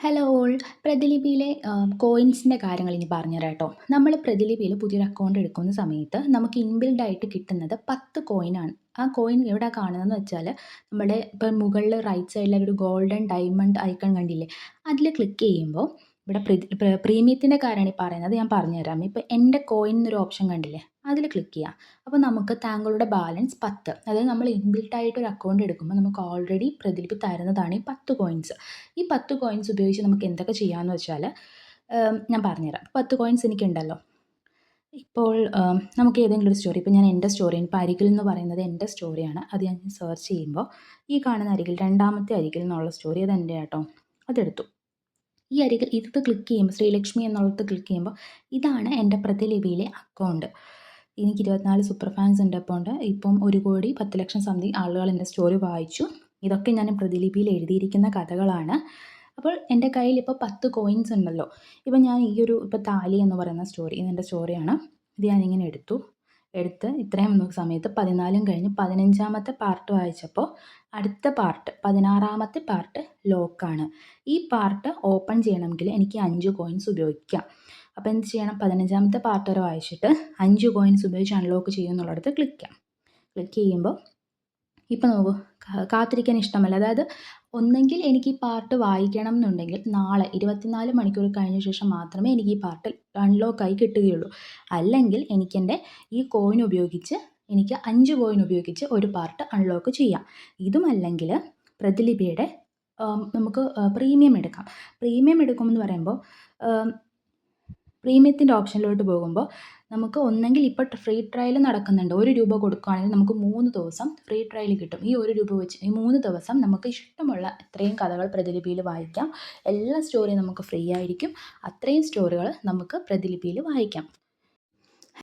Hello all പ്രതിലിപിയിലെ കോയിൻസിന്റെ കാര്യങ്ങൾ ഇനി പറഞ്ഞുതരാം കേട്ടോ നമ്മൾ പ്രതിലിപിയിൽ പുതിയൊരു അക്കൗണ്ട് എടുക്കുന്ന സമയത്ത് നമുക്ക് ഇൻബിൽഡ് ആയിട്ട് കിട്ടുന്നത് പത്ത് കോയിനാണ് ആ കോയിൻ എവിടെ കാണുന്നതെന്ന് വെച്ചാൽ നമ്മുടെ ഇപ്പം മുകളിൽ റൈറ്റ് സൈഡിലൊരു ഗോൾഡൻ ഡയമണ്ട് ഐക്കൺ കണ്ടില്ലേ? അതിൽ ക്ലിക്ക് ചെയ്യുമ്പോൾ ഇവിടെ പ്രീമിയത്തിന്റെ കാര്യമാണ് ഈ പറയുന്നത് ഞാൻ പറഞ്ഞുതരാം. ഇപ്പോൾ എന്റെ കോയിൻ എന്നൊരു ഓപ്ഷൻ കണ്ടില്ലേ? അതിൽ ക്ലിക്ക് ചെയ്യാം. അപ്പോൾ നമുക്ക് താങ്കളുടെ ബാലൻസ് പത്ത്. അതായത് നമ്മൾ ഇൻബിൽട്ട് ആയിട്ട് ഒരു അക്കൗണ്ട് എടുക്കുമ്പോൾ നമുക്ക് ഓൾറെഡി പ്രതിലിപ്പ് തരുന്നതാണ് ഈ പത്ത് കോയിൻസ് ഈ പത്ത് കോയിൻസ് ഉപയോഗിച്ച് നമുക്ക് എന്തൊക്കെ ചെയ്യാമെന്ന് വെച്ചാൽ ഞാൻ പറഞ്ഞുതരാം. പത്ത് കോയിൻസ് എനിക്കുണ്ടല്ലോ. ഇപ്പോൾ നമുക്ക് ഏതെങ്കിലും ഒരു സ്റ്റോറി ഇപ്പോൾ ഞാൻ എന്റെ സ്റ്റോറി ഇപ്പോൾ അരികിൽ എന്ന് പറയുന്നത് എന്റെ സ്റ്റോറിയാണ് അത് ഞാൻ സെർച്ച് ചെയ്യുമ്പോൾ ഈ കാണുന്ന അരികിൽ രണ്ടാമത്തെ അരികിൽ എന്നുള്ള സ്റ്റോറി അത് എന്റെ കേട്ടോ അതെടുത്തു. ഈ അരികിൽ ഇത് ക്ലിക്ക് ചെയ്യുമ്പോൾ ശ്രീലക്ഷ്മി എന്നുള്ളത് ക്ലിക്ക് ചെയ്യുമ്പോൾ ഇതാണ് എന്റെ പ്രതിലിപിയിലെ അക്കൗണ്ട് എനിക്ക് ഇരുപത്തിനാല് സൂപ്പർ ഫാൻസ് ഉണ്ട് അപ്പോൾ ഉണ്ട് ഇപ്പം ഒരു കോടി പത്ത് ലക്ഷം സംതിങ് ആളുകൾ എന്റെ സ്റ്റോറി വായിച്ചു. ഇതൊക്കെ ഞാൻ പ്രതിലിപിയിൽ എഴുതിയിരിക്കുന്ന കഥകളാണ്. അപ്പോൾ എന്റെ കയ്യിൽ ഇപ്പോൾ പത്ത് കോയിൻസ് ഉണ്ടല്ലോ. ഇപ്പം ഞാൻ ഈ ഒരു ഇപ്പോൾ താലി എന്ന് പറയുന്ന സ്റ്റോറി ഇതെന്റെ സ്റ്റോറിയാണ് ഇത് ഞാനിങ്ങനെ എടുത്തു. എടുത്ത് ഇത്രയും സമയത്ത് പതിനാലും കഴിഞ്ഞ് പതിനഞ്ചാമത്തെ പാർട്ട് വായിച്ചപ്പോൾ അടുത്ത പാർട്ട് പതിനാറാമത്തെ പാർട്ട് ലോക്കാണ് ഈ പാർട്ട് ഓപ്പൺ ചെയ്യണമെങ്കിൽ എനിക്ക് അഞ്ച് കോയിൻസ് ഉപയോഗിക്കാം. അപ്പോൾ എന്ത് ചെയ്യണം? പതിനഞ്ചാമത്തെ പാർട്ട് വരെ വായിച്ചിട്ട് അഞ്ച് കോയിൻസ് ഉപയോഗിച്ച് അൺലോക്ക് ചെയ്യുമെന്നുള്ളിടത്ത് ക്ലിക്ക് ചെയ്യാം. ക്ലിക്ക് ചെയ്യുമ്പോൾ ഇപ്പോൾ നോക്കൂ കാത്തിരിക്കാൻ ഇഷ്ടമല്ല. അതായത് ഒന്നെങ്കിൽ എനിക്ക് ഈ പാർട്ട് വായിക്കണം എന്നുണ്ടെങ്കിൽ നാളെ ഇരുപത്തിനാല് മണിക്കൂർ കഴിഞ്ഞ ശേഷം മാത്രമേ എനിക്ക് ഈ പാർട്ട് അൺലോക്കായി കിട്ടുകയുള്ളൂ. അല്ലെങ്കിൽ എനിക്കെന്റെ ഈ കോയിൻ ഉപയോഗിച്ച് എനിക്ക് അഞ്ച് കോയിൻ ഉപയോഗിച്ച് ഒരു പാർട്ട് അൺലോക്ക് ചെയ്യാം. ഇതുമല്ലെങ്കിൽ പ്രതിലിപിയുടെ നമുക്ക് പ്രീമിയം എടുക്കാം. പ്രീമിയം എടുക്കുമെന്ന് പറയുമ്പോൾ പ്രീമിയത്തിന്റെ ഓപ്ഷനിലോട്ട് പോകുമ്പോൾ നമുക്ക് ഒന്നെങ്കിൽ ഇപ്പോൾ ഫ്രീ ട്രയൽ നടക്കുന്നുണ്ട്. ഒരു രൂപ കൊടുക്കുകയാണെങ്കിൽ നമുക്ക് മൂന്ന് ദിവസം ഫ്രീ ട്രയൽ കിട്ടും. ഈ ഒരു രൂപ വെച്ച് ഈ മൂന്ന് ദിവസം നമുക്ക് ഇഷ്ടമുള്ള ഇത്രയും കഥകൾ പ്രതിലിപിയിൽ വായിക്കാം. എല്ലാ സ്റ്റോറിയും നമുക്ക് ഫ്രീ ആയിരിക്കും. അത്രയും സ്റ്റോറികൾ നമുക്ക് പ്രതിലിപിയിൽ വായിക്കാം.